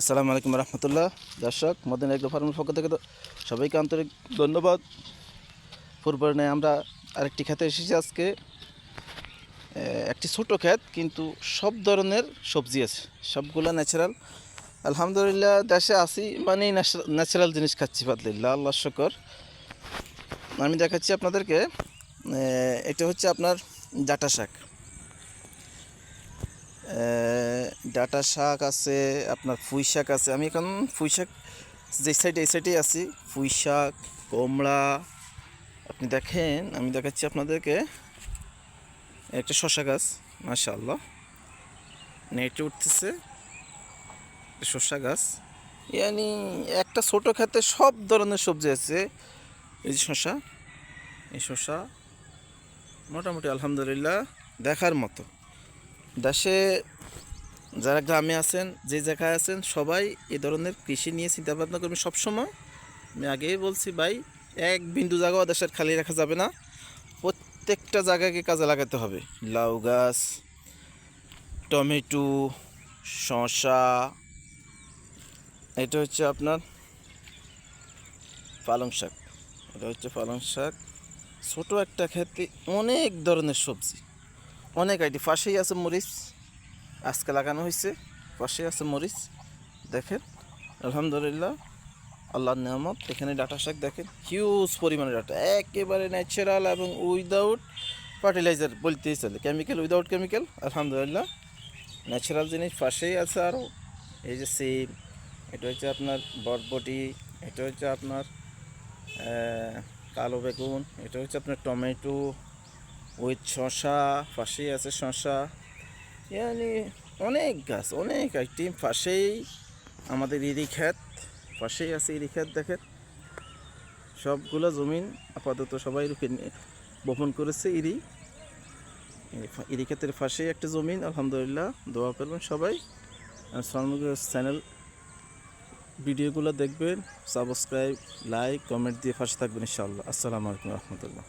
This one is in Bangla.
আসসালামু আলাইকুম রহমতুল্লাহ। দর্শক, মদিন এগ্রো ফার্মের পক্ষ থেকে সবাইকে আন্তরিক ধন্যবাদ। পূর্বের নেই আমরা আরেকটি খেতে এসেছি আজকে। একটি ছোট ক্ষেত কিন্তু সব ধরনের সবজি আছে, সবগুলো ন্যাচারাল আলহামদুলিল্লাহ, দেশে আসি মানে ন্যাচারাল জিনিস খাচ্ছি বাদলিল্লাহ আল্লাহ শকর। আমি দেখাচ্ছি আপনাদেরকে এটা হচ্ছে আপনার ডাটা শাক। ডাটা শাক আছে, আপনার পুঁই শাক আছে। আমি এখন পুঁই শাক যে সাইডে এই সাইডেই আছি। পুঁই শাক, কুমড়া, আপনি দেখেন, আমি দেখাচ্ছি আপনাদেরকে। একটা শশা গাছ, মাশাআল্লাহ। নেটে উঠতেছে শসা গাছ। ইয়ানি একটা ছোট খেতে সব ধরনের সবজি আছে। এই যে শসা, এই শসা মোটামুটি আলহামদুলিল্লাহ দেখার মতো। দেশে যারা গ্রামে আছেন, যে জায়গায় আছেন, সবাই এ ধরনের কৃষি নিয়ে চিন্তা ভাবনা করবেন সবসময়। আমি আগেই বলছি, ভাই, এক বিন্দু জায়গাও দেশের খালি রাখা যাবে না। প্রত্যেকটা জায়গাকে কাজে লাগাতে হবে। লাউ গাছ, টমেটো, শসা, এটা হচ্ছে আপনার পালং শাক। এটা হচ্ছে পালং শাক। ছোটো একটা ক্ষেত্রে অনেক ধরনের সবজি, অনেক আইটি পাশেই আছে মরিচ আজকে লাগানো হয়েছে। পাশেই আছে মরিচ, দেখেন। আলহামদুলিল্লাহ, আল্লাহর নিয়ামত। এখানে ডাটা শাক দেখেন হিউজ পরিমাণে ডাটা, একেবারে ন্যাচারাল এবং উইদাউট ফার্টিলাইজার বলতেই চলে। কেমিক্যাল উইদাউট কেমিক্যাল আলহামদুলিল্লাহ। ন্যাচারাল জিনিস পাশেই আছে আরও এই যে সিম এটা হচ্ছে আপনার বটবটি এটা হচ্ছে আপনার কালো বেগুন, এটা হচ্ছে আপনার টমেটো উইথ শশা পাশেই আছে শশা ইয়ানি অনেক গাছ, অনেক আইটেম পাশেই আমাদের ইরি ক্ষেত, পাশেই আছে ইরি ক্ষেত, দেখেন। সবগুলো জমিন আপাতত সবাই রুখে বপন করেছে ইরি। ইরি ক্ষেতের পাশেই একটা জমিন, আলহামদুলিল্লাহ, দোয়া করবেন সবাই। চ্যানেল ভিডিওগুলো দেখবেন সাবস্ক্রাইব লাইক কমেন্ট দিয়ে পাশে থাকবেন ইনশাআল্লাহ। আসসালামু আলাইকুম রহমতুল্লাহ।